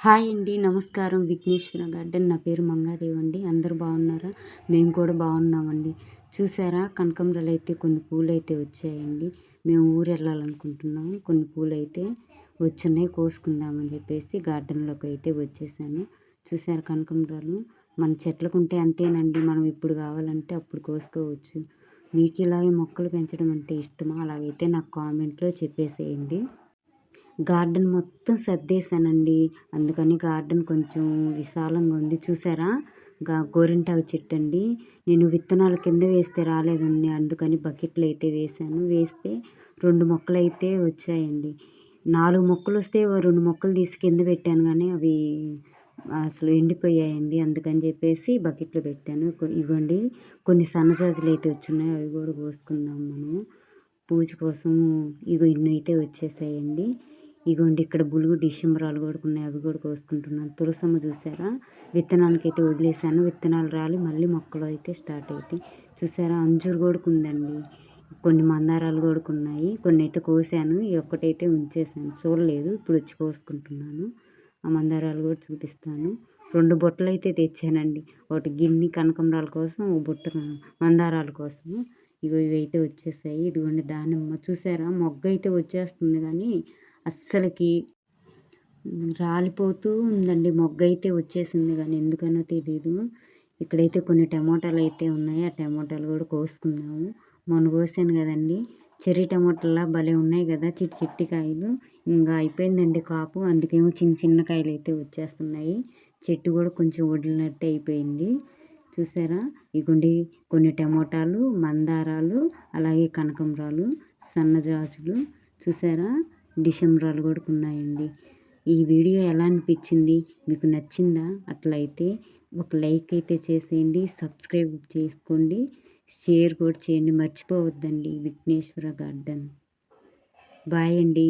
Hi అండి నమస్కారం. Vighneswara garden. నా పేరు మంగాదేవి అండి. అందరూ బాగున్నారా? మేము కూడా బాగున్నామండి. చూసారా? కనకంబరాలు అయితే కొన్ని పూలు అయితే వచ్చాయండి. మేము ఊరు వెళ్ళాలనుకుంటున్నాము. కొన్ని పూలు అయితే వచ్చున్నాయి కోసుకుందామని చెప్పేసి గార్డెన్లోకి అయితే వచ్చేసాను. చూసారా కనకంబరాలు? మన చెట్లకు ఉంటే అంతేనండి. మనం ఇప్పుడు కావాలంటే అప్పుడు కోసుకోవచ్చు. మీకు ఇలాగే మొక్కలు పెంచడం అంటే ఇష్టమా? అలాగైతే నాకు కామెంట్లో చెప్పేసేయండి. గార్డెన్ మొత్తం సర్దేశానండి. అందుకని గార్డెన్ కొంచెం విశాలంగా ఉంది. చూసారా? గా గోరింటాకు చెట్టు అండి నేను విత్తనాలు కింద వేస్తే రాలేదండి. అందుకని బకెట్లు అయితే వేసాను వేస్తే రెండు మొక్కలు అయితే వచ్చాయండి. నాలుగు మొక్కలు వస్తే రెండు మొక్కలు తీసి కింద పెట్టాను కానీ అవి అసలు ఎండిపోయాయండి. అందుకని చెప్పేసి బకెట్లో పెట్టాను. ఇవ్వండి. కొన్ని సన్నజాజులు అయితే వచ్చున్నాయి అవి కూడా కోసుకుందాం మనము పూజ కోసం ఇగో ఇన్ని అయితే వచ్చేసాయండి. ఇగోండి ఇక్కడ బులుగు డిసెంబరాలు కూడా ఉన్నాయి. అవి కూడా కోసుకుంటున్నాను. తులసమ్మ చూసారా? విత్తనానికి అయితే వదిలేసాను విత్తనాలు రాలి మళ్ళీ మొక్కలు అయితే స్టార్ట్ అవుతాయి చూసారా? అంజూరు కూడా ఉందండి కొన్ని మందారాలు కూడా ఉన్నాయి కొన్ని అయితే కోసాను. ఈ ఒక్కటైతే ఉంచేసాను. చూడలేదు. ఇప్పుడు వచ్చి కోసుకుంటున్నాను. ఆ మందారాలు కూడా చూపిస్తాను. రెండు బుట్టలు అయితే తెచ్చానండి. ఒకటి గిన్ని కనకంబరాల కోసం ఒక బుట్ట మందారాల కోసం. ఇవి ఇవి అయితే వచ్చేసాయి. ఇదిగోండి దానిమ్మ. చూసారా? మొగ్గ అయితే వచ్చేస్తుంది కానీ అస్సలకి రాలిపోతూ ఉందండి. మొగ్గ అయితే వచ్చేసింది కానీ ఎందుకనో తెలీదు. ఇక్కడైతే కొన్ని టమోటాలు అయితే ఉన్నాయి. ఆ టమోటాలు కూడా కోసుకుందాము. మొన్న కోసాను కదండి. చెర్రీ టమోటాలా? భలే ఉన్నాయి కదా చిట్టి చిట్టి కాయలు. ఇంకా అయిపోయిందండి కాపు. అందుకేమో చిన్న చిన్న కాయలు అయితే వచ్చేస్తున్నాయి. చెట్టు కూడా కొంచెం వదిలినట్టు అయిపోయింది. చూసారా? ఇగుండి కొన్ని టమోటాలు మందారాలు అలాగే కనకంబరాలు సన్నజాజులు. చూసారా? డిసెంబరాలు కూడా ఉన్నాయండి ఈ వీడియో ఎలా అనిపించింది? మీకు నచ్చిందా? అట్లయితే ఒక లైక్ అయితే చేసేయండి. సబ్స్క్రైబ్ చేసుకోండి. షేర్ కూడా చేయండి. మర్చిపోవద్దండి విఘ్నేశ్వర గార్డెన్. బాయ్ అండి.